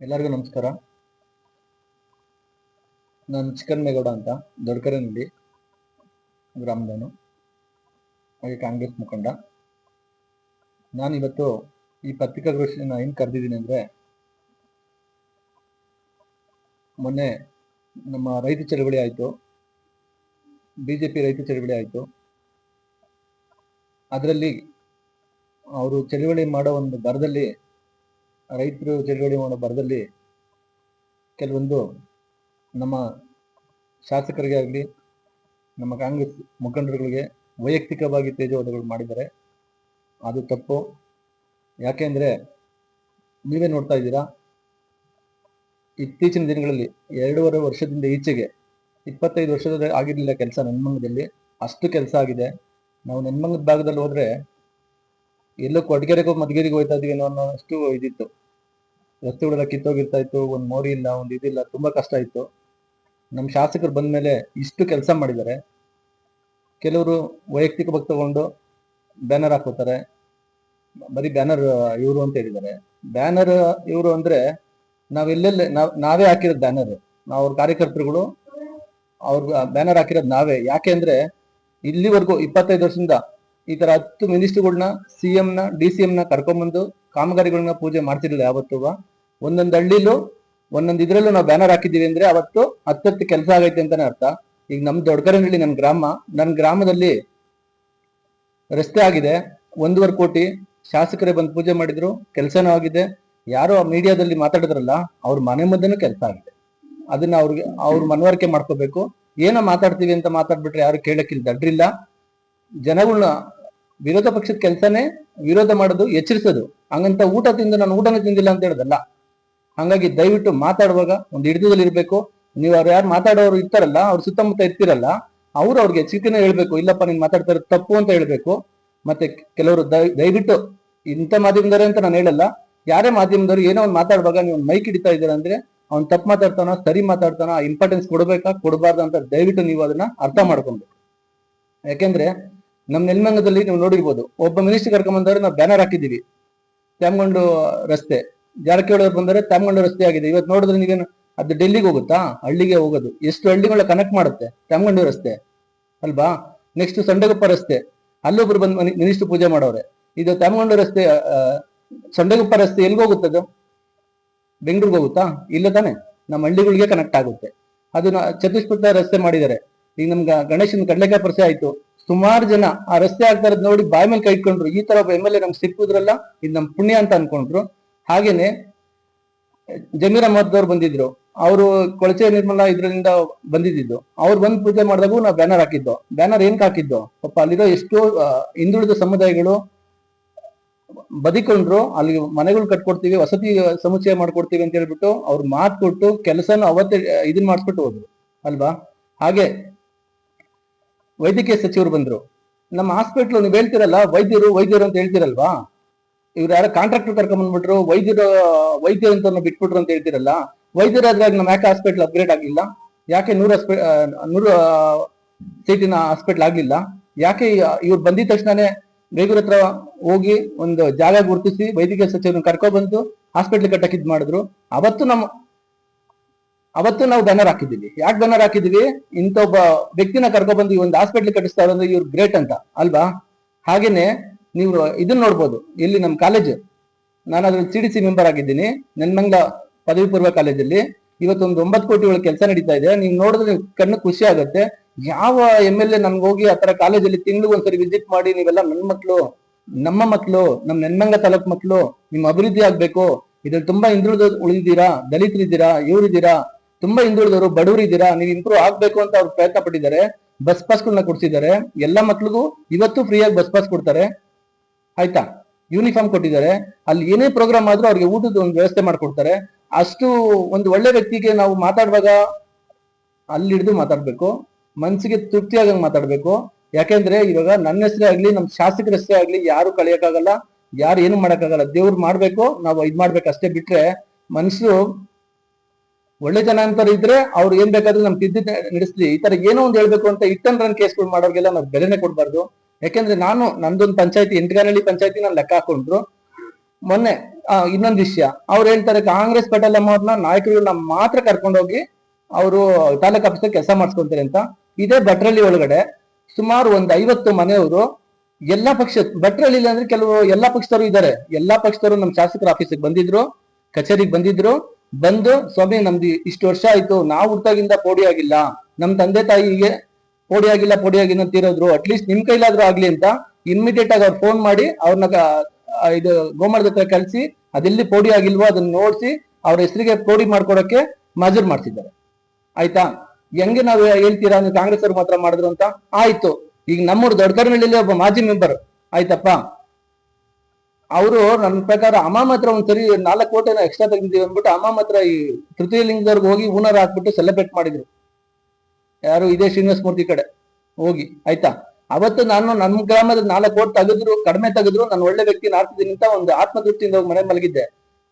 ಎಲ್ಲರಿಗೂ ನಮಸ್ಕಾರ. ನಾನು ಚಿಕನ್ ಮೇಗೌಡ ಅಂತ ದೊಡ್ಕರೆನಲ್ಲಿ ಗ್ರಾಮದವನು. ಹಾಗೆ ಕಾಂಗ್ರೆಸ್ ಮುಖಂಡ. ನಾನಿವತ್ತು ಈ ಪತ್ರಿಕಾಗೋಷ್ಠಿನ ಏನು ಕರೆದಿದ್ದೀನಿ ಅಂದರೆ, ಮೊನ್ನೆ ನಮ್ಮ ರೈತ ಚಳವಳಿ ಆಯಿತು ಬಿ ಜೆ ಪಿ ರೈತ ಚಳವಳಿ ಆಯಿತು. ಅದರಲ್ಲಿ ಅವರು ಚಳವಳಿ ಮಾಡೋ ಒಂದು ಬರದಲ್ಲಿ ರೈತರು ಚಳವಳಿ ಮಾಡೋ ಕೆಲವೊಂದು ನಮ್ಮ ಶಾಸಕರಿಗೆ ಆಗಲಿ, ನಮ್ಮ ಕಾಂಗ್ರೆಸ್ ಮುಖಂಡರುಗಳಿಗೆ ವೈಯಕ್ತಿಕವಾಗಿ ತೇಜವಾದಗಳು ಮಾಡಿದ್ದಾರೆ. ಅದು ತಪ್ಪು. ಯಾಕೆಂದರೆ ನೀವೇ ನೋಡ್ತಾ ಇದ್ದೀರಾ, ಇತ್ತೀಚಿನ ದಿನಗಳಲ್ಲಿ ಎರಡೂವರೆ ವರ್ಷದಿಂದ ಈಚೆಗೆ ಇಪ್ಪತ್ತೈದು ವರ್ಷದ ಆಗಿರಲಿಲ್ಲ ಕೆಲಸ ನೆನ್ಮಂಗದಲ್ಲಿ. ಅಷ್ಟು ಕೆಲಸ ಆಗಿದೆ. ನಾವು ನೆನ್ಮಂಗದ ಭಾಗದಲ್ಲಿ ಹೋದ್ರೆ ಎಲ್ಲೋ ಕೊಡ್ಗೆರೆಗೋ ಮದ್ಗೇರಿಗೆ ಹೋಯ್ತಾ ಇದೀವಿ ಅನ್ನೋ ಅಷ್ಟು ಇದಿತ್ತು. ರಸ್ತೆಗಳೆಲ್ಲ ಕಿತ್ತೋಗಿರ್ತಾ ಇತ್ತು ಒಂದು ಮೋರಿ ಇಲ್ಲ, ಒಂದು ಇದಿಲ್ಲ, ತುಂಬಾ ಕಷ್ಟ ಇತ್ತು ನಮ್ಮ ಶಾಸಕರು ಬಂದ ಮೇಲೆ ಇಷ್ಟು ಕೆಲಸ ಮಾಡಿದ್ದಾರೆ. ಕೆಲವರು ವೈಯಕ್ತಿಕವಾಗಿ ತಗೊಂಡು ಬ್ಯಾನರ್ ಹಾಕೋತಾರೆ. ಬರೀ ಬ್ಯಾನರ್ ಇವರು ಅಂತ ಹೇಳಿದ್ದಾರೆ. ಬ್ಯಾನರ್ ಇವರು ಅಂದ್ರೆ ನಾವೆಲ್ಲೆಲ್ಲ ನಾವ್ ಹಾಕಿರೋದು ಬ್ಯಾನರ್. ನಾವು ಅವ್ರ ಕಾರ್ಯಕರ್ತರುಗಳು ಅವ್ರ ಬ್ಯಾನರ್ ಹಾಕಿರೋದು ನಾವೇ. ಯಾಕೆ ಅಂದ್ರೆ ಇಲ್ಲಿವರೆಗೂ ಇಪ್ಪತ್ತೈದು ವರ್ಷದಿಂದ ಈ ತರ ಹತ್ತು ಮಿನಿಸ್ಟ್ರುಗಳನ್ನ ಸಿ ನ, ಡಿ ಸಿ ನ ಕರ್ಕೊಂಡ್ಬಂದು ಕಾಮಗಾರಿಗಳನ್ನ ಪೂಜೆ ಮಾಡ್ತಿರ್ಲಿಲ್ಲ ಯಾವತ್ತೂ ಒಂದೊಂದು ಹಳ್ಳಿಲೂ, ಒಂದೊಂದು ಇದ್ರಲ್ಲೂ ನಾವು ಬ್ಯಾನರ್ ಹಾಕಿದ್ದೀವಿ ಅಂದ್ರೆ ಅವತ್ತು ಹತ್ತತ್ತು ಕೆಲಸ ಆಗೈತೆ ಅಂತಾನೆ ಅರ್ಥ. ಈಗ ನಮ್ ದೊಡ್ಡಕರನಹಳ್ಳಿ ನನ್ನ ಗ್ರಾಮ ನನ್ನ ಗ್ರಾಮದಲ್ಲಿ ರಸ್ತೆ ಆಗಿದೆ. ಒಂದೂವರೆ ಕೋಟಿ ಶಾಸಕರೇ ಬಂದು ಪೂಜೆ ಮಾಡಿದ್ರು, ಕೆಲಸನೂ ಆಗಿದೆ. ಯಾರೋ ಮೀಡಿಯಾದಲ್ಲಿ ಮಾತಾಡಿದ್ರಲ್ಲ, ಅವ್ರ ಮನೆ ಮಧ್ಯನೂ ಕೆಲಸ ಆಗಿದೆ. ಅದನ್ನ ಅವ್ರಿಗೆ, ಅವ್ರ ಮನವರಿಕೆ ಮಾಡ್ಕೋಬೇಕು. ಏನೋ ಮಾತಾಡ್ತೀವಿ ಅಂತ ಮಾತಾಡ್ಬಿಟ್ರೆ ಯಾರು ಕೇಳಕ್ಕಿಲ್ಲ, ದಡ್ರಿಲ್ಲ. ಜನಗಳನ್ನ ವಿರೋಧ ಪಕ್ಷದ ಕೆಲಸನೇ ವಿರೋಧ ಮಾಡೋದು, ಎಚ್ಚರಿಸೋದು. ಹಂಗಂತ ಊಟ ತಿಂದು ನಾನು ಊಟನೇ ತಿಂದಿಲ್ಲ ಅಂತ ಹೇಳೋದಲ್ಲ. ಹಂಗಾಗಿ ದಯವಿಟ್ಟು ಮಾತಾಡುವಾಗ ಒಂದು ಹಿಡಿತದಲ್ಲಿ ಇರ್ಬೇಕು. ನೀವು ಅವ್ರು ಯಾರು ಮಾತಾಡೋರು ಇರ್ತಾರಲ್ಲ, ಅವ್ರ ಸುತ್ತಮುತ್ತ ಇರ್ತಿರಲ್ಲ, ಅವ್ರು ಅವ್ರಿಗೆ ಎಚ್ಚರಿಕೆನೇ ಹೇಳ್ಬೇಕು. ಇಲ್ಲಪ್ಪ, ನೀನ್ ಮಾತಾಡ್ತಾ ತಪ್ಪು ಅಂತ ಹೇಳ್ಬೇಕು. ಮತ್ತೆ ಕೆಲವರು ದಯ- ದಯವಿಟ್ಟು ಇಂಥ ಮಾಧ್ಯಮದವರೇ ಅಂತ ನಾನು ಹೇಳಲ್ಲ. ಯಾರೇ ಮಾಧ್ಯಮದವರು ಏನೋ ಒಂದು ಮಾತಾಡುವಾಗ ನೀವು ಮೈಕ್ ಹಿಡಿತಾ ಇದ್ದೀರಾ ಅಂದ್ರೆ ಅವ್ನು ತಪ್ಪು ಮಾತಾಡ್ತಾನೋ, ಸರಿ ಮಾತಾಡ್ತಾನೋ ಇಂಪಾರ್ಟೆನ್ಸ್ ಕೊಡ್ಬೇಕಾ, ಕೊಡಬಾರ್ದು ಅಂತ ದಯವಿಟ್ಟು ನೀವು ಅದನ್ನ ಅರ್ಥ ಮಾಡ್ಕೊಬೇಕು ಯಾಕೆಂದ್ರೆ ನಮ್ಮ ನೆಲಮಂಗದಲ್ಲಿ ನೀವು ನೋಡಿರ್ಬೋದು, ಒಬ್ಬ ಮಿನಿಸ್ಟರ್ ಕರ್ಕೊಂಬಂದವ್ರೆ ನಾವು ಬ್ಯಾನರ್ ಹಾಕಿದ್ದೀವಿ. ತ್ಯಾಮಗೊಂಡು ರಸ್ತೆ. ಜಾರಕಿಹೊಳಿ ಅವ್ರು ಬಂದರೆ ತಮ್ಮಗಂಡ ರಸ್ತೆ ಆಗಿದೆ. ಇವತ್ತು ನೋಡಿದ್ರೆ ನೀವೇನು ಅದು ಡೆಲ್ಲಿಗೆ ಹೋಗುತ್ತಾ? ಹಳ್ಳಿಗೆ ಹೋಗೋದು. ಎಷ್ಟು ಹಳ್ಳಿಗಳ ಕನೆಕ್ಟ್ ಮಾಡುತ್ತೆ? ತಮ್ಮಗಂಡ ರಸ್ತೆ. ಅಲ್ವಾ? ನೆಕ್ಸ್ಟ್ ಸಂಡಗಪ್ಪ ರಸ್ತೆ. ಅಲ್ಲೊಬ್ರು ಬಂದು ಮಿನಿಸ್ಟರ್ ಪೂಜೆ ಮಾಡೋರೆ. ಇದು ತಮ್ಮಗಂಡ ರಸ್ತೆ ಸಂಡಗಪ್ಪ ರಸ್ತೆ ಎಲ್ಲಿಗೆ ಅದು? ಬೆಂಗಳೂರಿಗೆ ಹೋಗುತ್ತಾ? ಇಲ್ಲ ತಾನೆ. ನಮ್ಮ ಹಳ್ಳಿಗಳಿಗೆ ಕನೆಕ್ಟ್ ಆಗುತ್ತೆ. ಅದನ್ನ ಚತುಷ್ಪಥ ರಸ್ತೆ ಮಾಡಿದ್ದಾರೆ. ಈಗ ನಮ್ಗೆ ಗಣೇಶನ ಕಡಲೆಕಾಯಿ ಪರಿಚಯ ಆಯ್ತು. ಸುಮಾರು ಜನ ಆ ರಸ್ತೆ ಆಗ್ತಾ ಇರೋದು ನೋಡಿ ಬಾಯಿ ಮೇಲೆ ಕೈ ಇಟ್ಕೊಂಡ್ರು. ಈ ತರ ಎಂ ಎಲ್ ಎ ನಮ್ಗೆ ಸಿಕ್ಕುದ್ರಲ್ಲ, ಇದು ನಮ್ ಪುಣ್ಯ ಅಂತ ಅನ್ಕೊಂಡ್ರು. ಹಾಗೇನೆ, ಜಮೀರ್ ಅಹಮದ್ ಅವ್ರು ಬಂದಿದ್ರು. ಅವರು ಕೊಳಚೆ ನಿರ್ಮಲ ಇದರಿಂದ ಬಂದಿದ್ದು ಅವ್ರು ಬಂದು ಪೂಜೆ ಮಾಡಿದಾಗ ನಾವು ಬ್ಯಾನರ್ ಹಾಕಿದ್ದು. ಬ್ಯಾನರ್ ಏನ್ ಹಾಕಿದ್ದು? ಪಾಪ ಅಲ್ಲಿರೋ ಎಷ್ಟೋ ಹಿಂದುಳಿದ ಸಮುದಾಯಗಳು ಬದಿಕೊಂಡ್ರು. ಅಲ್ಲಿ ಮನೆಗಳು ಕಟ್ಕೊಡ್ತೀವಿ, ವಸತಿ ಸಮುಚ್ಚಯ ಮಾಡ್ಕೊಡ್ತೀವಿ ಅಂತ ಹೇಳ್ಬಿಟ್ಟು ಅವ್ರು ಮಾತು ಕೊಟ್ಟು ಕೆಲಸನ ಅವತ್ತೇ ಇದನ್ ಮಾಡಿಸ್ಬಿಟ್ಟು ಹೋದ್ರು. ಅಲ್ವಾ? ಹಾಗೆ ವೈದ್ಯಕೀಯ ಸಚಿವರು ಬಂದ್ರು. ನಮ್ಮ ಹಾಸ್ಪಿಟ್ಲು ನೀವು ಹೇಳ್ತಿರಲ್ಲ, ವೈದ್ಯರು ವೈದ್ಯರು ಅಂತ ಹೇಳ್ತಿರಲ್ವಾ? ಇವ್ರು ಯಾರೋ ಕಾಂಟ್ರಾಕ್ಟರ್ ಕರ್ಕೊಂಡ್ಬಿಟ್ರು ಬಂದ್ಬಿಟ್ರು ವೈದ್ಯರು ವೈದ್ಯ ಅಂತ ಬಿಟ್ಬಿಟ್ರು ಅಂತ ಹೇಳ್ತಿರಲ್ಲ ವೈದ್ಯರಾದ್ರಾಗ ನಮ್ಮ ಯಾಕೆ ಹಾಸ್ಪಿಟ್ಲ್ ಅಪ್ಗ್ರೇಡ್ ಆಗಿಲ್ಲ ಯಾಕೆ ನೂರು ಹಾಸ್ಪಿ ನೂರು ಸೀಟಿನ ಹಾಸ್ಪಿಟ್ಲ್ ಆಗ್ಲಿಲ್ಲ? ಯಾಕೆ ಇವ್ರು ಬಂದಿದ ತಕ್ಷಣನೇ ಬೇಗರ ಹತ್ರ ಹೋಗಿ ಒಂದು ಜಾಗ ಗುರುತಿಸಿ ವೈದ್ಯಕೀಯ ಸಚಿವರನ್ನ ಕರ್ಕೊಬಂದು ಹಾಸ್ಪಿಟಲ್ ಕಟ್ಟಕ್ಕೆ ಇದ್ ಮಾಡಿದ್ರು. ಅವತ್ತು ನಮ್ಮ ಅವತ್ತು ನಾವು ಬ್ಯಾನರ್ ಹಾಕಿದ್ದೀವಿ. ಯಾಕೆ ಬ್ಯಾನರ್ ಹಾಕಿದೀವಿ ಇಂಥ ಒಬ್ಬ ವ್ಯಕ್ತಿನ ಕರ್ಕೊಬಂದು ಈ ಒಂದು ಹಾಸ್ಪಿಟ್ಲ್ ಕಟ್ಟಿಸ್ತಾರೆ ಅಂದ್ರೆ ಇವ್ರು ಗ್ರೇಟ್ ಅಂತ, ಅಲ್ವಾ? ಹಾಗೇನೆ ನೀವು ಇದನ್ನ ನೋಡ್ಬೋದು. ಇಲ್ಲಿ ನಮ್ಮ ಕಾಲೇಜ್ ನಾನು ಅದ್ರಲ್ಲಿ ಸಿ ಡಿ ಸಿ ಮೆಂಬರ್ ಆಗಿದ್ದೀನಿ. ನೆನ್ಮಂಗ್ಲ ಪದವಿ ಪೂರ್ವ ಕಾಲೇಜಲ್ಲಿ ಇವತ್ತೊಂದು ಒಂಬತ್ತು ಕೋಟಿ ಒಳಗೆ ಕೆಲಸ ನಡೀತಾ ಇದೆ. ನೀವು ನೋಡಿದ್ರೆ ಕಣ್ಣು ಖುಷಿ ಆಗುತ್ತೆ. ಯಾವ ಎಂ ಎಲ್ ಎ ನಮ್ಗೆ ಹೋಗಿ ಆ ತರ ಕಾಲೇಜಲ್ಲಿ ತಿಂಗಳು ಒಂದ್ಸರಿ ವಿಸಿಟ್ ಮಾಡಿ ನೀವೆಲ್ಲ ನನ್ನ ಮಕ್ಕಳು ನಮ್ಮ ಮಕ್ಕಳು ನಮ್ಮ ನೆನ್ಮಂಗ ತಾಲೂಕ್ ಮಕ್ಕಳು ನಿಮ್ಮ ಅಭಿವೃದ್ಧಿ ಆಗ್ಬೇಕು. ಇದ್ರಲ್ಲಿ ತುಂಬಾ ಹಿಂದುಳಿದ ಉಳಿದಿದ್ದೀರಾ? ದಲಿತರಿದ್ದೀರಾ? ಇವರಿದ್ದೀರಾ? ತುಂಬಾ ಹಿಂದುಳಿದವರು ಬಡವರು ಇದ್ದೀರಾ ನೀವು ಇಂಪ್ರೂವ್ ಆಗ್ಬೇಕು ಅಂತ ಅವ್ರು ಪ್ರಯತ್ನ ಪಟ್ಟಿದ್ದಾರೆ. ಬಸ್ ಪಾಸ್ಗಳನ್ನ ಕೊಡ್ಸಿದ್ದಾರೆ. ಎಲ್ಲ ಮಕ್ಳಿಗೂ ಇವತ್ತು ಫ್ರೀಯಾಗಿ ಬಸ್ ಪಾಸ್ ಕೊಡ್ತಾರೆ. ಆಯ್ತಾ? ಯೂನಿಫಾರ್ಮ್ ಕೊಟ್ಟಿದ್ದಾರೆ. ಅಲ್ಲಿ ಏನೇ ಪ್ರೋಗ್ರಾಮ್ ಆದ್ರೂ ಅವ್ರಿಗೆ ಊಟದ ಒಂದು ವ್ಯವಸ್ಥೆ ಮಾಡ್ಕೊಡ್ತಾರೆ. ಅಷ್ಟು ಒಂದು ಒಳ್ಳೆ ವ್ಯಕ್ತಿಗೆ ನಾವು ಮಾತಾಡುವಾಗ ಅಲ್ಲಿ ಹಿಡಿದು ಮಾತಾಡ್ಬೇಕು. ಮನ್ಸಿಗೆ ತೃಪ್ತಿಯಾಗಂಗ್ ಮಾತಾಡ್ಬೇಕು. ಯಾಕೆಂದ್ರೆ ಇವಾಗ ನನ್ನ ಹೆಸರೇ ಆಗ್ಲಿ ನಮ್ ಶಾಸಕರ ಹೆಸರೇ ಆಗ್ಲಿ ಯಾರು ಕಳಿಯಕ್ಕಾಗಲ್ಲ, ಯಾರು ಏನು ಮಾಡಕ್ಕಾಗಲ್ಲ. ದೇವ್ರು ಮಾಡ್ಬೇಕು, ನಾವು ಇದ್ ಮಾಡ್ಬೇಕು ಅಷ್ಟೇ ಬಿಟ್ರೆ ಮನ್ಸು ಒಳ್ಳೆ ಜನ ಅಂತ ಇದ್ರೆ ಅವ್ರು ಏನ್ ಬೇಕಾದ್ರೂ ನಮ್ ತಿದ್ದಿ ನಡೆಸ್ಲಿ. ಈ ತರ ಏನೋ ಒಂದ್ ಹೇಳ್ಬೇಕು ಅಂತ ಇಟ್ಟನ್ ರನ್ ಕೇಸ್ಗಳು ಮಾಡೋರ್ಗೆಲ್ಲ ನಾವು ಬೆಲೆನೆ ಕೊಡ್ಬಾರ್ದು. ಯಾಕೆಂದ್ರೆ ನಾನು ನಂದೊಂದು ಪಂಚಾಯತಿ ಎಂಟಗಾನಹಳ್ಳಿ ಪಂಚಾಯತಿ ನಾನು ಲೆಕ್ಕ ಹಾಕೊಂಡ್ರು. ಮೊನ್ನೆ ಇನ್ನೊಂದು ವಿಷಯ. ಅವ್ರು ಹೇಳ್ತಾರೆ, ಕಾಂಗ್ರೆಸ್ ಪೇಟೆಲ್ ಅವ್ರನ್ನ ನಾಯಕರುಗಳನ್ನ ಮಾತ್ರ ಕರ್ಕೊಂಡೋಗಿ ಅವರು ತಾಲೂಕ್ ಆಫೀಸ್ ಕೆಲಸ ಮಾಡಿಸ್ಕೊಂತಾರೆ ಅಂತ. ಇದೇ ಭಟ್ರಳ್ಳಿ ಒಳಗಡೆ ಸುಮಾರು ಒಂದ್ ಐವತ್ತು ಮನೆಯವರು ಎಲ್ಲಾ ಪಕ್ಷ, ಭಟ್ರಳ್ಳಿ ಅಂದ್ರೆ ಕೆಲವು ಎಲ್ಲಾ ಪಕ್ಷದವರು ಇದ್ದಾರೆ. ಎಲ್ಲಾ ಪಕ್ಷದವರು ನಮ್ಮ ಶಾಸಕರ ಆಫೀಸಿಗೆ ಬಂದಿದ್ರು, ಕಚೇರಿಗೆ ಬಂದಿದ್ರು. ಬಂದು, ಸ್ವಾಮಿ, ನಮ್ದು ಇಷ್ಟು ವರ್ಷ ಆಯ್ತು, ನಾವು ಹುಟ್ಟಾಗಿಂದ ಪೋಡಿ ಆಗಿಲ್ಲ. ನಮ್ ತಂದೆ ತಾಯಿಗೆ ಪೋಡಿ ಆಗಿಲ್ಲ ಪೋಡಿ ಆಗಿಲ್ಲ ಅಂತ ಇರೋದ್ರು ಅಟ್ಲೀಸ್ಟ್ ನಿಮ್ ಕೈಲಾದ್ರೂ ಆಗ್ಲಿ ಅಂತ ಇಮಿಡಿಯೇಟ್ ಆಗಿ ಅವ್ರು ಫೋನ್ ಮಾಡಿ ಅವ್ರನ್ನ ಇದು ಗೋಮಾಳದ ಹತ್ರ ಕಳಿಸಿ, ಅದೆಲ್ಲಿ ಪೋಡಿ ಆಗಿಲ್ವೋ ಅದನ್ನ ನೋಡ್ಸಿ ಅವ್ರ ಹೆಸರಿಗೆ ಪೋಡಿ ಮಾಡ್ಕೊಡಕ್ಕೆ ಮಾಜೂರ್ ಮಾಡ್ತಿದ್ದಾರೆ ಆಯ್ತಾ? ಹೆಂಗೆ ನಾವು ಹೇಳ್ತೀರಾ ನೀವು ಕಾಂಗ್ರೆಸ್ ಅವ್ರು ಮಾತ್ರ ಮಾಡಿದ್ರು ಅಂತ? ಆಯ್ತು. ಈಗ ನಮ್ಮೂರು ದೊಡ್ಡಕರ್ನಹಳ್ಳಿಲಿ ಒಬ್ಬ ಮಾಜಿ ಮೆಂಬರ್ ಆಯ್ತಪ್ಪ? ಅವರು ನನ್ನ ಪ್ರಕಾರ ಅಮ್ಮ ಹತ್ರ ಒಂದ್ಸರಿ ನಾಲ್ಕು ಕೋಟೆನ ಎಕ್ಸ್ಟ್ರಾ ತೆಗಿತೀವಿ ಅಂದ್ಬಿಟ್ಟು ಅಮ್ಮ ಮಾತ್ರ ಈ ತೃತೀಯ ಲಿಂಗದವ್ರಿಗೆ ಹೋಗಿ ಊನರ್ ಹಾಕ್ಬಿಟ್ಟು ಸೆಲೆಬ್ರೇಟ್ ಮಾಡಿದ್ರು. ಯಾರು ಇದೇ ಶ್ರೀನಿವಾಸ ಮೂರ್ತಿ ಕಡೆ. ಹೋಗಿ, ಆಯ್ತಾ? ಅವತ್ತು ನಾನು ನಮ್ಮ ಗ್ರಾಮದ ನಾಲ್ಕು ಕೋಟಿ ತೆಗೆದ್ರು, ಕಡಿಮೆ ತೆಗೆದ್ರು, ನಾನು ಒಳ್ಳೆ ವ್ಯಕ್ತಿ ನಾಡ್ತಿದ್ದೀನಿ ಅಂತ ಒಂದು ಆತ್ಮತೃಪ್ತಿಯಿಂದ ಹೋಗಿ ಮನೆ ಮಲಗಿದ್ದೆ.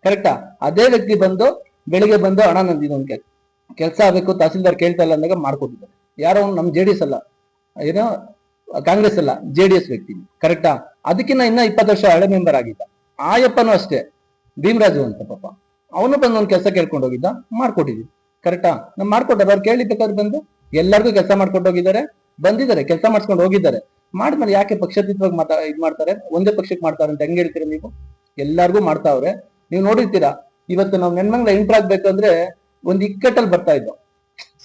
ಕರೆಕ್ಟಾ? ಅದೇ ವ್ಯಕ್ತಿ ಬಂದು ಬೆಳಿಗ್ಗೆ ಬಂದು ಹಣ ನಂದಿದ್ದು ಒಂದು ಕೆಲಸ ಆಗಬೇಕು, ತಹಸೀಲ್ದಾರ್ ಕೇಳ್ತಾ ಇಲ್ಲ ಅಂದಾಗ ಮಾಡ್ಕೊಟ್ಟಿದ್ದಾರೆ. ಯಾರೋ ನಮ್ಮ ಜೆ ಡಿ ಅಲ್ಲ. ಏನೋ ಕಾಂಗ್ರೆಸ್ ಅಲ್ಲ, ಜೆ ಡಿ ಎಸ್ ವ್ಯಕ್ತಿ ಕರೆಕ್ಟಾ? ಅದಕ್ಕಿಂತ ಇನ್ನ ಇಪ್ಪತ್ತು ವರ್ಷ ಹಳೆ ಮೆಂಬರ್ ಆಗಿದ್ದ. ಆಯಪ್ಪನೂ ಅಷ್ಟೇ. ಭೀಮರಾಜು ಅಂತ ಪಾಪ. ಅವನು ಬಂದು ಒಂದು ಕೆಲಸ ಕೇಳ್ಕೊಂಡು ಹೋಗಿದ್ದ, ಮಾಡ್ಕೊಟ್ಟಿದ್ವಿ. ಕರೆಕ್ಟಾ? ನಾವು ಮಾಡ್ಕೊಟ್ಟಾರೆ ಅವ್ರು ಕೇಳಿಬೇಕಾದ್ರೆ ಬಂದು ಎಲ್ಲರಿಗೂ ಕೆಲಸ ಮಾಡ್ಕೊಂಡು ಹೋಗಿದ್ದಾರೆ, ಬಂದಿದ್ದಾರೆ, ಕೆಲಸ ಮಾಡ್ಸ್ಕೊಂಡು ಹೋಗಿದ್ದಾರೆ. ಮಾಡಿದ್ಮೇಲೆ ಯಾಕೆ ಪಕ್ಷಾತೀತವಾಗಿ ಮಾತಾ, ಇದ್ ಮಾಡ್ತಾರೆ? ಒಂದೇ ಪಕ್ಷಕ್ಕೆ ಮಾಡ್ತಾರೆ ಅಂತ ಹೆಂಗ್ ಹೇಳ್ತೀರಾ ನೀವು? ಎಲ್ಲಾರ್ಗೂ ಮಾಡ್ತಾವ್ರೆ. ನೀವು ನೋಡಿರ್ತೀರಾ, ಇವತ್ತು ನಾವು ನೆನ್ಮಂಗ್ಲ ಎಂಟ್ರ್ ಆಗ್ಬೇಕಂದ್ರೆ ಒಂದು ಇಕ್ಕಟ್ಟಲ್ಲಿ ಬರ್ತಾ ಇದ್ದೋ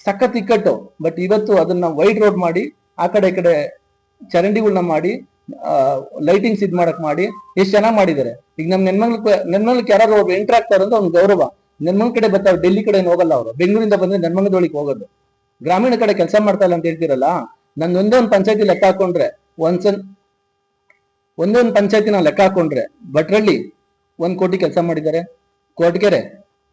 ಸಖತ್ ಇಕ್ಕಟ್ಟು, ಬಟ್ ಇವತ್ತು ಅದನ್ನ ವೈಡ್ ರೋಡ್ ಮಾಡಿ, ಆ ಕಡೆ ಈ ಕಡೆ ಚರಂಡಿಗಳನ್ನ ಮಾಡಿ ಲೈಟಿಂಗ್ಸ್ ಇದ್ ಮಾಡಕ್ ಮಾಡಿ, ಎಷ್ಟು ಚೆನ್ನಾಗಿ ಮಾಡಿದ್ದಾರೆ. ಈಗ ನಮ್ ನೆನ್ಮಂಗ್ಲ ನೆನ್ಮಂಗ್ಲಕ್ಕೆ ಯಾರು ಒಬ್ರು ಎಂಟ್ರ್ ಅಂತ ಒಂದು ಗೌರವ. ನೆನ್ಮಂಗ್ ಕಡೆ ಬರ್ತಾರೆ ಡೆಲ್ಲಿ ಕಡೆ ಹೋಗಲ್ಲ ಅವರು. ಬೆಂಗಳೂರಿಂದ ಬಂದ್ರೆ ನೆನ್ಮಂಗದೊಳಗೆ ಹೋಗೋದು. ಗ್ರಾಮೀಣ ಕಡೆ ಕೆಲಸ ಮಾಡ್ತಾ ಇಲ್ಲ ಅಂತ ಹೇಳ್ತೀರಲ್ಲ ನನ್ನ ಒಂದೇ ಒಂದು ಪಂಚಾಯತಿ ಲೆಕ್ಕ ಹಾಕೊಂಡ್ರೆ ಒಂದ್ಸನ್ ಒಂದೇ ಒಂದು ಪಂಚಾಯತಿ ನಾವು ಲೆಕ್ಕ ಹಾಕೊಂಡ್ರೆ, ಭಟ್ರಳ್ಳಿ ಒಂದ್ ಕೋಟಿ ಕೆಲಸ ಮಾಡಿದ್ದಾರೆ. ಕೋಟ್ಗೆರೆ,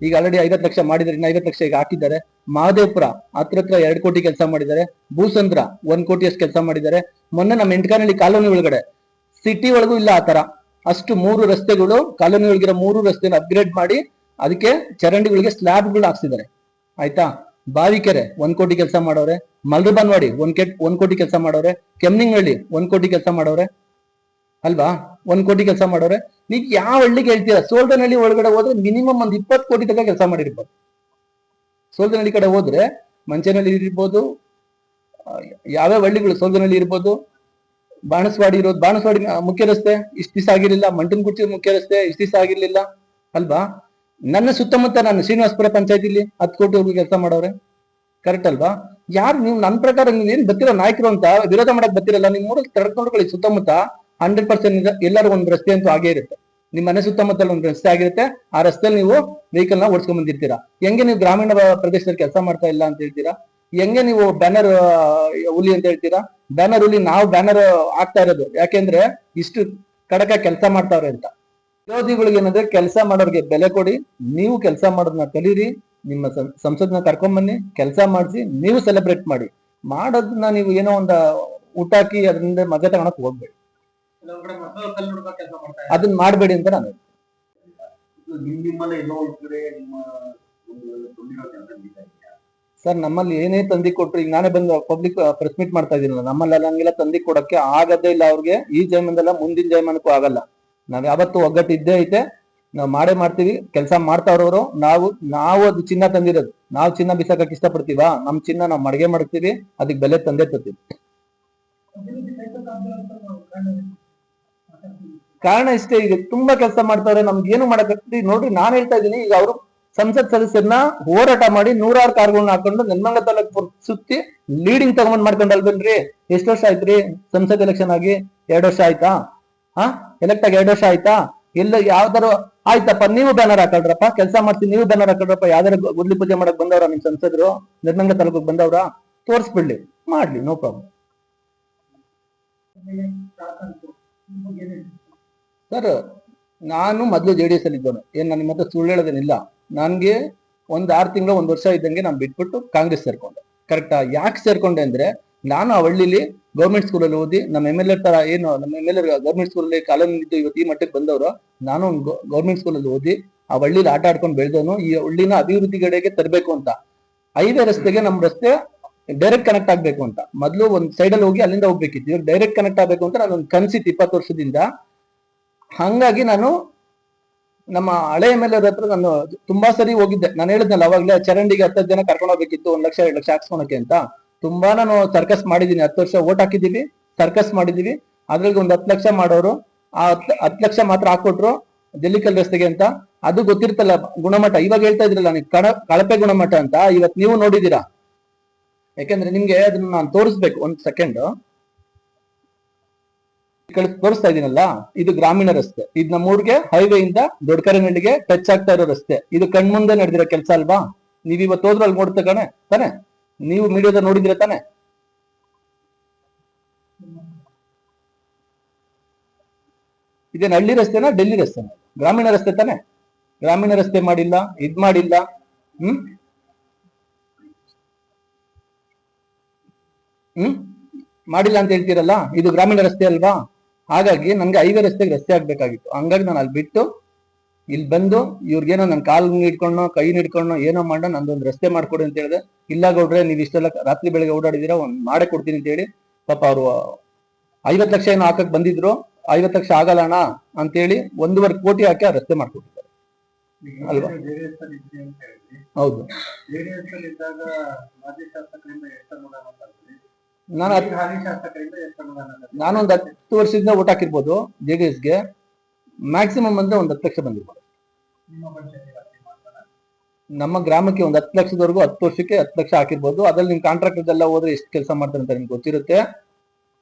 ಈಗ ಆಲ್ರೆಡಿ ಐವತ್ತು ಲಕ್ಷ ಮಾಡಿದ್ದಾರೆ, ಇನ್ನು ಐವತ್ತು ಲಕ್ಷ ಈಗ ಹಾಕಿದ್ದಾರೆ. ಮಹದೇವಪುರ ಹತ್ರ ಹತ್ರ ಎರಡು ಕೋಟಿ ಕೆಲಸ ಮಾಡಿದ್ದಾರೆ. ಭೂಸಂದ್ರ, ಒಂದ್ ಕೋಟಿಯಷ್ಟು ಕೆಲಸ ಮಾಡಿದ್ದಾರೆ. ಮೊನ್ನೆ ನಮ್ಮ ಎಂಟ್ಕಾನಹಳ್ಳಿ ಕಾಲೋನಿ ಒಳಗಡೆ ಸಿಟಿ ಒಳಗೂ ಇಲ್ಲ ಆ ತರ. ಅಷ್ಟು ಮೂರು ರಸ್ತೆಗಳು ಕಾಲೋನಿ ಒಳಗಿರೋ ಮೂರು ರಸ್ತೆನ ಅಪ್ಗ್ರೇಡ್ ಮಾಡಿ, ಅದಕ್ಕೆ ಚರಂಡಿಗಳಿಗೆ ಸ್ಲ್ಯಾಬ್ಗಳು ಹಾಕ್ಸಿದ್ದಾರೆ. ಆಯ್ತಾ? ಬಾವಿಕೆರೆ ಒಂದ್ ಕೋಟಿ ಕೆಲಸ ಮಾಡೋರೆ. ಮಲ್ರಬಾನ್ವಾಡಿ ಒಂದ್ ಕೆಟ್, ಒಂದ್ ಕೋಟಿ ಕೆಲಸ ಮಾಡವ್ರೆ ಕೆಮ್ನಿಂಗಹಳ್ಳಿ, ಒಂದ್ ಕೋಟಿ ಕೆಲಸ ಮಾಡೋರೆ. ಅಲ್ವಾ? ಒಂದ್ ಕೋಟಿ ಕೆಲಸ ಮಾಡೋರೆ. ನೀವ್ ಯಾವ ಹಳ್ಳಿಗೆ ಹೇಳ್ತೀರಾ? ಸೋಲ್ದನಹಳ್ಳಿ ಒಳಗಡೆ ಹೋದ್ರೆ ಮಿನಿಮಮ್ ಒಂದ್ ಇಪ್ಪತ್ತು ಕೋಟಿ ತನಕ ಕೆಲಸ ಮಾಡಿರ್ಬೋದು. ಸೋಲ್ದನಹಳ್ಳಿ ಕಡೆ ಹೋದ್ರೆ ಮಂಚನಹಳ್ಳಿ ಇರ್ಬೋದು ಯಾವ್ಯಾವ ಹಳ್ಳಿಗಳು ಸೋಲ್ದನಹಳ್ಳಿ ಇರ್ಬೋದು? ಬಾಣಸ್ವಾಡಿ ಇರೋದು ಬಾಣಸ್ವಾಡಿ ಮುಖ್ಯ ರಸ್ತೆ. ಇಷ್ಟ ದಿವಸ ಆಗಿರ್ಲಿಲ್ಲ. ಮಂಟನ್ಗುಚ್ಚಿ ಮುಖ್ಯ ರಸ್ತೆ, ಇಷ್ಟ ದಿವಸ ಆಗಿರ್ಲಿಲ್ಲ. ಅಲ್ವಾ? ನನ್ನ ಸುತ್ತಮುತ್ತ ನಾನು ಶ್ರೀನಿವಾಸಪುರ ಪಂಚಾಯತಿಲಿ ಹತ್ತು ಕೋಟಿವರೆಗೂ ಕೆಲಸ ಮಾಡೋರೆ. ಕರೆಕ್ಟ್ ಅಲ್ವಾ? ಯಾರು ನೀವು ನನ್ನ ಪ್ರಕಾರ ನೀವು ಏನ್ ಬತ್ತಿರ ನಾಯಕರು ಅಂತ ವಿರೋಧ ಮಾಡಕ್ ಬತ್ತಿರಲ್ಲ ನಿಮ್ ಊರಲ್ಲಿ ತಡ್ಕೊಂಡ್ಕೊಳ್ಳಿ ಸುತ್ತಮುತ್ತ ಹಂಡ್ರೆಡ್ ಪರ್ಸೆಂಟ್ ಎಲ್ಲರೂ ಒಂದು ರಸ್ತೆ ಅಂತೂ ಆಗೇ ಇರುತ್ತೆ. ನಿಮ್ ಮನೆ ಸುತ್ತಮುತ್ತಲ ಒಂದು ರಸ್ತೆ ಆಗಿರುತ್ತೆ, ಆ ರಸ್ತೆಯಲ್ಲಿ ನೀವು ವೆಹಿಕಲ್ನ ಓಡಿಸ್ಕೊಂಡ್ ಬಂದಿರ್ತೀರಾ ಹೆಂಗೆ ನೀವು ಗ್ರಾಮೀಣ ಪ್ರದೇಶದಲ್ಲಿ ಕೆಲಸ ಮಾಡ್ತಾ ಇಲ್ಲ ಅಂತ ಹೇಳ್ತೀರಾ? ಹೆಂಗೆ ನೀವು ಬ್ಯಾನರ್ ಹುಲಿ ಅಂತ ಹೇಳ್ತೀರಾ? ಬ್ಯಾನರ್ ಹುಲಿ, ನಾವು ಬ್ಯಾನರ್ ಆಗ್ತಾ ಇರೋದು. ಯಾಕೆಂದ್ರೆ ಇಷ್ಟು ಕಡಕ ಕೆಲಸ ಮಾಡ್ತಾವ್ರೆ ಅಂತ. ವಿರೋಧಿಗಳಿಗೆ ಏನಂದ್ರೆ ಕೆಲಸ ಮಾಡೋರಿಗೆ ಬೆಲೆ ಕೊಡಿ ನೀವು ಕೆಲಸ ಮಾಡೋದನ್ನ ಕಲೀರಿ ನಿಮ್ಮ ಸಂಸದ್ನ ಕರ್ಕೊಂಡ್ ಬನ್ನಿ ಕೆಲಸ ಮಾಡಿಸಿ ನೀವು ಸೆಲೆಬ್ರೇಟ್ ಮಾಡಿ. ಮಾಡೋದನ್ನ ನೀವು ಏನೋ ಒಂದು ಊಟಾಕಿ ಅದರಿಂದ ಮಜಾ ತಗೊಳಕ್ ಹೋಗ್ಬೇಡಿ. ಅದನ್ನ ಮಾಡಬೇಡಿ ಅಂತ ನಾನು ಸರ್ ನಮ್ಮಲ್ಲಿ ಏನೇ ತಂದಿ ಕೊಟ್ರು ಈಗ ನಾನೇ ಬಂದು ಪಬ್ಲಿಕ್ ಪ್ರೆಸ್ ಮೀಟ್ ಮಾಡ್ತಾ ಇದೀನಲ್ಲ ನಮ್ಮಲ್ಲಿ ಹಂಗೆಲ್ಲ ತಂದಿ ಕೊಡಕ್ಕೆ ಆಗದೇ ಇಲ್ಲ ಅವ್ರಿಗೆ ಈ ಜಯಮಾನದಲ್ಲ ಮುಂದಿನ ಜೈಮಾನಕ್ಕೂ ಆಗಲ್ಲ. ನಾವ್ ಯಾವತ್ತು ಒಗ್ಗಟ್ಟು ಇದ್ದೇ ಐತೆ. ನಾವು ಮಾಡೇ ಮಾಡ್ತೀವಿ. ಕೆಲಸ ಮಾಡ್ತಾವ್ರವ್ರು, ನಾವು ನಾವು ಅದು ಚಿನ್ನ ತಂದಿರೋದು. ನಾವು ಚಿನ್ನ ಬಿಸಾಕಕ್ ಇಷ್ಟಪಡ್ತೀವಾ? ನಮ್ ಚಿನ್ನ ನಾವು ಮಡಿಗೆ ಮಾಡ್ತೀವಿ. ಅದಕ್ಕೆ ಬೆಲೆ ತಂದೆ ತರ್ತೀವಿ ಕಾರಣ ಇಷ್ಟೇ, ಈಗ ತುಂಬಾ ಕೆಲಸ ಮಾಡ್ತಾರೆ ನಮ್ಗೆ ಏನು ಮಾಡಕ್ ನೋಡ್ರಿ, ನಾನು ಹೇಳ್ತಾ ಇದೀನಿ ಈಗ ಅವರು ಸಂಸತ್ ಸದಸ್ಯರನ್ನ ಹೋರಾಟ ಮಾಡಿ ನೂರಾರು ಕಾರ್ಗಳನ್ನ ಹಾಕೊಂಡು ನೆನ್ಮಂಗ ತಾಲೂಕು ಸುತ್ತಿ ಲೀಡಿಂಗ್ ತಗೊಂಡ್ ಮಾಡ್ಕೊಂಡಲ್ವೇನ್ರಿ ಎಷ್ಟು ವರ್ಷ ಆಯ್ತ್ರಿ ಸಂಸತ್ ಎಲೆಕ್ಷನ್ ಆಗಿ? ಎರಡು ವರ್ಷ ಆಯ್ತಾ? ಹಾ? ಎಲೆಕ್ಟ್ ಆಗಿ ಎರಡು ವರ್ಷ ಆಯ್ತಾ? ಇಲ್ಲ ಯಾವ್ದಾರು ಆಯ್ತಪ್ಪ, ನೀವು ಬ್ಯಾನರ್ ಹಾಕೊಳ್ರಪ್ಪ, ಕೆಲಸ ಮಾಡ್ತೀನಿ, ನೀವು ಬ್ಯಾನರ್ ಹಾಕೊಳ್ರಪ್ಪ ಯಾವ್ದಾರು ಗುಡ್ಲಿ ಪೂಜೆ ಮಾಡಕ್ ಬಂದವ್ರ ನಿಮ್ ಸಂಸದರು? ನಿರ್ಮಂಗ ತಾಲೂಕಿಗೆ ಬಂದವ್ರ? ತೋರ್ಸ್ಬಿಡ್ಲಿ, ಮಾಡ್ಲಿ ನೋ ಪ್ರಾಬ್ಲಮ್ ಸರ್ ನಾನು ಮೊದಲು ಜೆ ಡಿ ಎಸ್ ಅಲ್ಲಿ ಇದ್ದವನು. ಏನ್, ನಾನು ನಿಮ್ಮ ಹತ್ರ ಸುಳ್ಳು ಹೇಳೋದೇನಿಲ್ಲ. ನನ್ಗೆ ಒಂದ್ ಆರು ತಿಂಗಳು, ಒಂದ್ ವರ್ಷ ಇದ್ದಂಗೆ ನಾನು ಬಿಟ್ಬಿಟ್ಟು ಕಾಂಗ್ರೆಸ್ ಸೇರ್ಕೊಂಡೆ. ಕರೆಕ್ಟಾ ಯಾಕೆ ಸೇರ್ಕೊಂಡೆ ಅಂದ್ರೆ ನಾನು ಆ ಹಳ್ಳಿಲಿ ಗೌರ್ಮೆಂಟ್ ಸ್ಕೂಲಲ್ಲಿ ಓದಿ ನಮ್ಮ ಎಂ ಎಲ್ ಎ ತರ ಏನು, ನಮ್ಮ ಎಂ ಎಲ್ ಎ ಗೌರ್ಮೆಂಟ್ ಸ್ಕೂಲಲ್ಲಿ ಕಾಲೇಜ್ ಇದ್ದು ಇವತ್ತು ಈ ಮಟ್ಟಕ್ಕೆ ಬಂದವರು, ನಾನು ಗೌರ್ಮೆಂಟ್ ಸ್ಕೂಲಲ್ಲಿ ಓದಿ ಆ ಹಳ್ಳಿಲಿ ಆಟ ಆಡ್ಕೊಂಡು ಬೆಳೆದವನು ಈ ಹಳ್ಳಿನ ಅಭಿವೃದ್ಧಿ ಕಡೆಗೆ ತರಬೇಕು ಅಂತ. ಐದೇ ರಸ್ತೆಗೆ ನಮ್ಮ ರಸ್ತೆ ಡೈರೆಕ್ಟ್ ಕನೆಕ್ಟ್ ಆಗ್ಬೇಕು ಅಂತ. ಮೊದಲು ಒಂದ್ ಸೈಡಲ್ಲಿ ಹೋಗಿ ಅಲ್ಲಿಂದ ಹೋಗ್ಬೇಕಿತ್ತು. ಇವಾಗ ಡೈರೆಕ್ಟ್ ಕನೆಕ್ಟ್ ಆಗ್ಬೇಕು ಅಂತ ನಾನು ಒಂದು ಕನ್ಸಿತ್ತು ಇಪ್ಪತ್ತು ವರ್ಷದಿಂದ. ಹಂಗಾಗಿ ನಾನು ನಮ್ಮ ಹಳೆ ಎಂ ಎಲ್ ಹತ್ರ ನಾನು ತುಂಬಾ ಸರಿ ಹೋಗಿದ್ದೆ. ನಾನು ಹೇಳಿದ್ನಲ್ಲ, ಅವಾಗಲೇ ಚರಂಡಿಗೆ ಹತ್ತತ್ತು ಜನ ಕರ್ಕೊಂಡು ಹೋಗ್ಬೇಕಿತ್ತು, ಒಂದ್ ಲಕ್ಷ, ಎರಡು ಲಕ್ಷ ಹಾಕ್ಸ್ಕೊಳಕ್ಕೆ ಅಂತ. ತುಂಬಾ ನಾನು ಸರ್ಕಸ್ ಮಾಡಿದೀನಿ ಹತ್ತು ವರ್ಷ ಓಟ್ ಹಾಕಿದೀವಿ ಸರ್ಕಸ್ ಮಾಡಿದೀವಿ ಅದ್ರಲ್ಲಿ ಒಂದ್ ಹತ್ತು ಲಕ್ಷ ಮಾಡೋರು, ಆ ಹತ್ತು ಲಕ್ಷ ಮಾತ್ರ ಹಾಕೊಟ್ರು ಜಲ್ಲಿಕಲ್ ರಸ್ತೆಗೆ ಅಂತ. ಅದು ಗೊತ್ತಿರ್ತಲ್ಲ ಗುಣಮಟ್ಟ. ಇವಾಗ ಹೇಳ್ತಾ ಇದ್ರಲ್ಲ ನೀವು ಕಣ ಕಳಪೆ ಗುಣಮಟ್ಟ ಅಂತ. ಇವತ್ ನೀವು ನೋಡಿದೀರಾ ಯಾಕಂದ್ರೆ ನಿಮ್ಗೆ ಅದನ್ನ ನಾನು ತೋರಿಸ್ಬೇಕು. ಒಂದ್ ಸೆಕೆಂಡ್ ತೋರಿಸ್ತಾ ಇದೀನಲ್ಲ ಇದು ಗ್ರಾಮೀಣ ರಸ್ತೆ. ಇದು ನಮ್ಮೂರ್ಗೆ ಹೈವೇ ಇಂದ ದೊಡ್ಡಕರನಹಳ್ಳಿಗೆ ಟಚ್ ಆಗ್ತಾ ಇರೋ ರಸ್ತೆ. ಇದು ಕಣ್ಮುಂದೆ ನಡೆದಿರೋ ಕೆಲಸ ಅಲ್ವಾ? ನೀವ್ ಇವತ್ತು ಹೋದ್ರಲ್ಲಿ ನೋಡ್ತಾ ಕಣೆ ತಾನೆ? ನೀವು ಮೀಡಿಯಾದ ನೋಡಿದಿರ ತಾನೆ? ಇದೇನು ಹಳ್ಳಿ ರಸ್ತೆನಾ, ಡೆಲ್ಲಿ ರಸ್ತೆನ? ಗ್ರಾಮೀಣ ರಸ್ತೆ ತಾನೆ? ಗ್ರಾಮೀಣ ರಸ್ತೆ ಮಾಡಿಲ್ಲ, ಇದ್ ಮಾಡಿಲ್ಲ, ಹ್ಮ್? ಹ್ಮ್? ಮಾಡಿಲ್ಲ ಅಂತ ಹೇಳ್ತೀರಲ್ಲ, ಇದು ಗ್ರಾಮೀಣ ರಸ್ತೆ ಅಲ್ವಾ? ಹಾಗಾಗಿ ನನ್ಗೆ ಹೈವೇ ರಸ್ತೆಗೆ ರಸ್ತೆ ಆಗ್ಬೇಕಾಗಿತ್ತು. ಹಂಗಾಗಿ ನಾನು ಅಲ್ಲಿ ಬಿಟ್ಟು ಇಲ್ಲಿ ಬಂದು ಇವ್ರಿಗೇನೋ ನನ್ನ ಕಾಲ್ ಹಿಡ್ಕೊಂಡು ಕೈ ಹಿಡ್ಕೊಂಡು ಏನೋ ಮಾಡ ನಂದೊಂದು ರಸ್ತೆ ಮಾಡ್ಕೊಡಿ ಅಂತ ಹೇಳಿದೆ ಇಲ್ಲ ಗೌಡ್ರೆ, ನೀವು ಇಷ್ಟೆಲ್ಲ ರಾತ್ರಿ ಬೆಳಗ್ಗೆ ಓಡಾಡಿದೀರಾ, ಒಂದ್ ಮಾಡೇ ಕೊಡ್ತೀನಿ ಅಂತ ಹೇಳಿ ಪಾಪ ಅವರು ಐವತ್ ಲಕ್ಷ ಏನೋ ಹಾಕಕ್ ಬಂದಿದ್ರು. ಐವತ್ ಲಕ್ಷ ಆಗಲ್ಲ ಅಣ್ಣ ಅಂತೇಳಿ ಒಂದೂವರೆ ಕೋಟಿ ಹಾಕಿ ಆ ರಸ್ತೆ ಮಾಡ್ಕೊಟ್ಟಿದ್ದಾರೆ. ಅಲ್ವಾ? ಅಂತ ಹೌದು. ನಾನು? ನಾನೊಂದು ಹತ್ತು ವರ್ಷದಿಂದ ಓಟ್ ಹಾಕಿರ್ಬೋದು ಜೆ ಡಿ ಎಸ್ಗೆ ಮ್ಯಾಕ್ಸಿಮಮ್ ಅಂದ್ರೆ ಒಂದು ಹತ್ತು ಲಕ್ಷ ಬಂದಿರ್ಬೋದು. ನಿಮ್ಮ ಗ್ರಾಮಕ್ಕೆ ಒಂದು ಹತ್ತು ಲಕ್ಷದವರೆಗೂ ಹತ್ತು ವರ್ಷಕ್ಕೆ ಹತ್ತು ಲಕ್ಷ ಹಾಕಿರ್ಬೋದು. ಅದ್ರಲ್ಲಿ ನಿಮ್ ಕಾಂಟ್ರಾಕ್ಟರ್ ಎಲ್ಲ ಹೋದ್ರೆ ಎಷ್ಟು ಕೆಲಸ ಮಾಡ್ತಾರೆ ಅಂತ ನಿಮ್ಗೆ ಗೊತ್ತಿರುತ್ತೆ.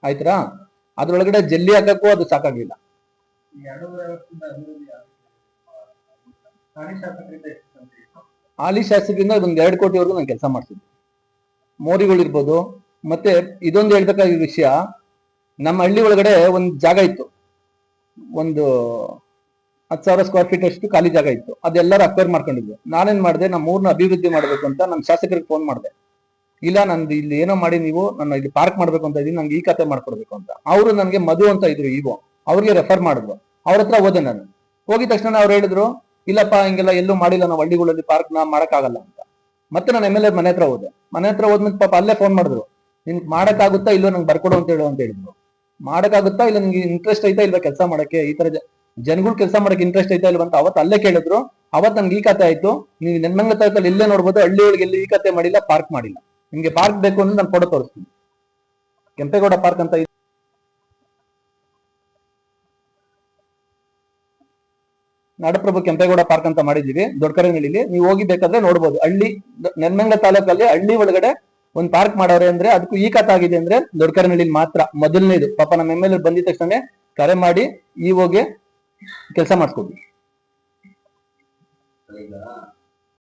ಆಯ್ತಾ ಅದ್ರೊಳಗಡೆ ಜಲ್ಲಿ ಹಾಕಕ್ಕೂ ಅದು ಸಾಕಾಗಿಲ್ಲ ಹಾಲಿ ಶಾಸಕರಿಂದ ಒಂದ್ ಎರಡು ಕೋಟಿವರೆಗೂ ನಾನು ಕೆಲಸ ಮಾಡ್ತಿದ್ದೆ. ಮೋರಿಗಳಿರ್ಬೋದು ಮತ್ತೆ ಇದೊಂದು ಹೇಳ್ಬೇಕಾಗಿರೋ ವಿಷಯ ನಮ್ಮ ಹಳ್ಳಿ ಒಳಗಡೆ ಒಂದು ಜಾಗ ಇತ್ತು. ಒಂದು ಹತ್ತು ಸಾವಿರ ಸ್ಕ್ವೇರ್ ಫೀಟ್ ಅಷ್ಟು ಖಾಲಿ ಜಾಗ ಇತ್ತು. ಅದೆಲ್ಲರೂ ಅಕ್ವೈರ್ ಮಾಡ್ಕೊಂಡಿದ್ವಿ. ನಾನೇನ್ ಮಾಡಿದೆ ನಮ್ಮ ಊರ್ನ ಅಭಿವೃದ್ಧಿ ಮಾಡ್ಬೇಕು ಅಂತ ನಮ್ಮ ಶಾಸಕರಿಗೆ ಫೋನ್ ಮಾಡಿದೆ. ಇಲ್ಲ, ನಂದು ಇಲ್ಲಿ ಏನೋ ಮಾಡಿ ನೀವು ನನ್ನ ಇಲ್ಲಿ ಪಾರ್ಕ್ ಮಾಡ್ಬೇಕು ಅಂತ ಇದೀನಿ ನಂಗೆ ಈ ಕತೆ ಮಾಡ್ಕೊಡ್ಬೇಕು ಅಂತ. ಅವರು ನನಗೆ ಮಧು ಅಂತ ಇದ್ರು ಇಗೋ ಅವ್ರಿಗೆ ರೆಫರ್ ಮಾಡಿದ್ರು ಅವ್ರ ಹತ್ರ ಹೋದೆ ನಾನು. ಹೋಗಿದ ತಕ್ಷಣ ಅವ್ರು ಹೇಳಿದ್ರು, ಇಲ್ಲಪ್ಪ, ಹಿಂಗೆಲ್ಲ ಎಲ್ಲೂ ಮಾಡಿಲ್ಲ, ನಾವು ಹಳ್ಳಿಗಳಲ್ಲಿ ಪಾರ್ಕ್ ನಾ ಮಾಡೋಕ್ಕಾಗಲ್ಲ ಅಂತ. ಮತ್ತೆ ನಾನು ಎಂ ಎಲ್ ಎ ಮನೆ ಹತ್ರ ಹೋದೆ. ಮನೆ ಹತ್ರ ಹೋದ್ಮೇಲೆ ಪಾಪ ಅಲ್ಲೇ ಫೋನ್ ಮಾಡಿದ್ರು. ನಿನ್ಗೆ ಮಾಡಕ್ಕಾಗುತ್ತಾ ಇಲ್ಲೋ ನಂಗೆ ಬರ್ಕೊಡು ಅಂತ ಹೇಳು ಅಂತ ಹೇಳಿದ್ರು. ಮಾಡಕ್ಕಾಗುತ್ತಾ ಇಲ್ಲ ನಿಮ್ಗೆ ಇಂಟ್ರೆಸ್ಟ್ ಐತಾ ಇಲ್ವಾ ಕೆಲಸ ಮಾಡಕ್ಕೆ? ಈ ತರ ಜನಗಳು ಕೆಲಸ ಮಾಡಕ್ಕೆ ಇಂಟ್ರೆಸ್ಟ್ ಐತಾ ಇಲ್ವಾ ಅಂತ ಅವತ್ತು ಅಲ್ಲೇ ಕೇಳಿದ್ರು. ಅವತ್ ನನ್ಗೆ ಈ ಕತೆ ಆಯ್ತು. ನೀವು ನೆನ್ಮಂಗ್ಲ ತಾಲೂಕಲ್ಲಿ ಇಲ್ಲೇ ನೋಡ್ಬೋದು ಹಳ್ಳಿ ಒಳಗೆ ಇಲ್ಲಿ ಈ ಕತೆ ಮಾಡಿಲ್ಲ ಪಾರ್ಕ್ ಮಾಡಿಲ್ಲ. ನಿಮ್ಗೆ ಪಾರ್ಕ್ ಬೇಕು ಅಂದ್ರೆ ನಾನು ಫೋಟೋ ತೋರಿಸ್ತೀನಿ. ಕೆಂಪೇಗೌಡ ಪಾರ್ಕ್ ಅಂತ. ನಾಡಪ್ರಭು ಕೆಂಪೇಗೌಡ ಪಾರ್ಕ್ ಅಂತ ಮಾಡಿದೀವಿ ದೊಡ್ಡಕರನಹಳ್ಳಿಲಿ ನೀವು ಹೋಗಿ ಬೇಕಾದ್ರೆ ನೋಡ್ಬೋದು. ಹಳ್ಳಿ ನೆನ್ಮಂಗ ತಾಲೂಕಲ್ಲಿ ಹಳ್ಳಿ ಒಳಗಡೆ ಒಂದ್ ಪಾರ್ಕ್ ಮಾಡವ್ರೆ ಅಂದ್ರೆ ಅದಕ್ಕೂ ಈ ಕಥೆ ಆಗಿದೆ ಅಂದ್ರೆ ದೊಡ್ಡಕರನಹಳ್ಳಿ ಮಾತ್ರ ಮೊದಲನೇದು. ಪಾಪ ನಮ್ಮ ಎಂ ಎಲ್ ಎ ಬಂದಿದ ತಕ್ಷಣ ಕರೆ ಮಾಡಿ ಈ ಹೋಗಿ ಕೆಲಸ ಮಾಡಿಸ್ಕೊಡ್ವಿ ಈಗ